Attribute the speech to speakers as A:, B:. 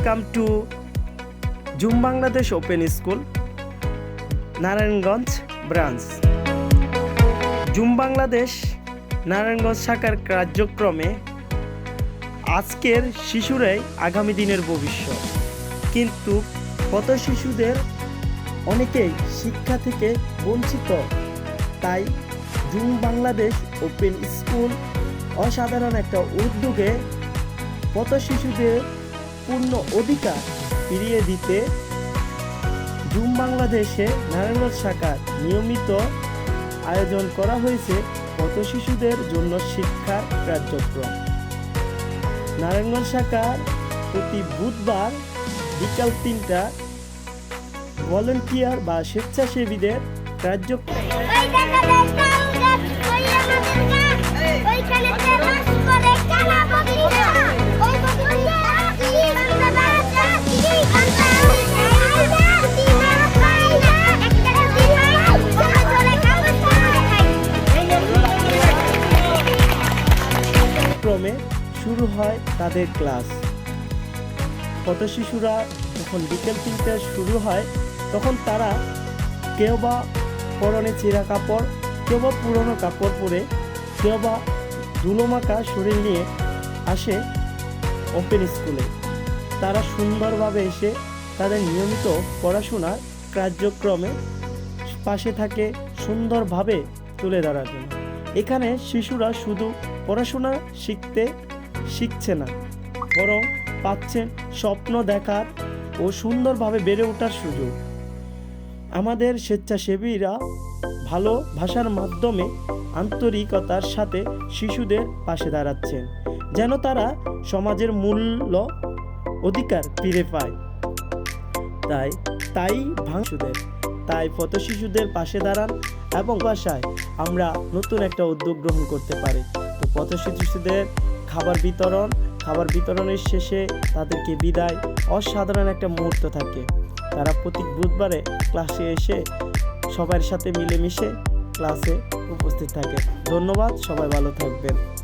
A: Welcome to Zoom Bangladesh open school Narayanganj branch Zoom Bangladesh Narayanganj শাখার কার্যক্রমে আজকের শিশুরাই আগামী দিনের ভবিষ্যৎ। কিন্তু কত শিশুদের অনেকেই শিক্ষা থেকে বঞ্চিত। তাই জুম বাংলাদেশ ওপেন স্কুল অসাধারণ একটা উদ্যোগে কত শিশুদের পূর্ণ অধিকার ফিরিয়ে দিতে জুম বাংলাদেশে নারায়ণগঞ্জ শাখার নিয়মিত আয়োজন করা হয়েছে কত শিশুদের জন্য শিক্ষার কার্যক্রম। নারায়ণগঞ্জ শাখার প্রতি বুধবার বিকাল তিনটা ভলেন্টিয়ার বা স্বেচ্ছাসেবীদের কার্যক্রম ক্রমে শুরু হয় তাদের ক্লাস। কত শিশুরা যখন বিকেল তিনটে শুরু হয়, তখন তারা কেউ বা পরনে চিরা কাপড়, কেউ বা পুরনো কাপড় পরে, কেউ বা ধুলোমাখা শরীর নিয়ে আসে ওপেন স্কুলে তারা সুন্দরভাবে এসে তাদের নিয়মিত পড়াশোনার কার্যক্রমে পাশে থাকে, সুন্দরভাবে তুলে ধরার জন্য। এখানে শিশুরা শুধু পড়াশোনা শিখতে শিখছে না, বরং পাচ্ছে স্বপ্ন দেখার ও সুন্দরভাবে বেড়ে ওঠার সুযোগ। আমাদের স্বেচ্ছাসেবীরা ভালো ভাষার মাধ্যমে আন্তরিকতার সাথে শিশুদের পাশে দাঁড়াচ্ছেন, যেন তারা সমাজের মূল্য অধিকার ফিরে পায়। তাই তাই ভাঙসুদের তাই পথ শিশুদের পাশে দাঁড়ান এবং বাসায় আমরা নতুন একটা উদ্যোগ গ্রহণ করতে পারি। তো পথ শিশুদের খাবার বিতরণ, খাবার বিতরণের শেষে তাদেরকে বিদায়, অসাধারণ একটা মুহূর্ত থাকে। তারা প্রতি বুধবারে ক্লাসে এসে সবার সাথে মিলেমিশে ক্লাসে উপস্থিত থাকে। ধন্যবাদ, সবাই ভালো থাকবেন।